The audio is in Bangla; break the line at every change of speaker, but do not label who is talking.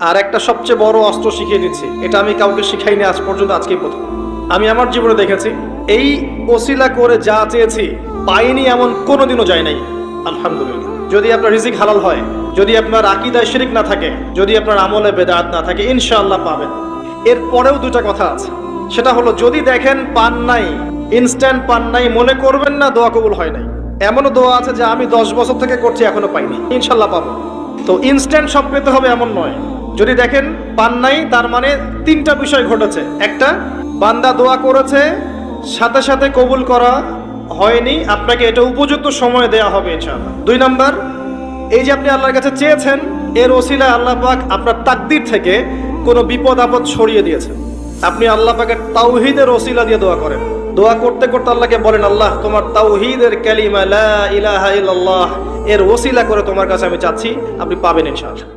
আর একটা সবচেয়ে বড় অস্ত্র শিখিয়ে দিচ্ছি। এটা আমি কাউকে শিখাইনি আজ পর্যন্ত, আজকেই প্রথম। আমি আমার জীবনে দেখেছি, এই ওসিলা করে যা চেয়েছি, পাইনি এমন কোনোদিনও যায় নাই। আলহামদুলিল্লাহ। যদি আপনার রিজিক হালাল হয়, যদি আপনার আকিদায় শিরিক না থাকে, যদি আপনার আমলে বেদাত না থাকে, ইনশাআল্লাহ পাবেন। এর পরেও দুটা কথা আছে। সেটা হলো, যদি দেখেন পান নাই ইনস্ট্যান্ট পান নাই, মনে করবেন না দোয়া কবুল হয় নাই। এমনও দোয়া আছে যে আমি দশ বছর থেকে করছি এখনও পাইনি। ইনশাল্লাহ পাবো। তো ইনস্ট্যান্ট সব পেতে হবে এমন নয়। যদি দেখেন, পান নাই, তার মানে তিনটা বিষয় ঘটেছে। একটা, বান্দা দোয়া করেছে, সাথে সাথে কবুল করা হয়নি, আপনাকে এটা উপযুক্ত সময় দেয়া হবে ইনশাআল্লাহ। দুই নাম্বার, এই যে আপনি আল্লাহর কাছে চেয়েছেন, এর ওসিলা আল্লাহ পাক আপনার তাকদির থেকে কোনো বিপদ আপদ ছড়িয়ে দিয়েছেন আপনি আল্লাহ পাকের তাওহিদের ওসিলা দিয়ে দোয়া করেন। দোয়া করতে করতে আল্লাহকে বলেন, আল্লাহ, তোমার তাওহিদের কালিমা লা ইলাহা ইল্লাল্লাহ, এর ওসিলা করে তোমার কাছে আমি চাচ্ছি, আপনি পাবেন ইনশাআল্লাহ।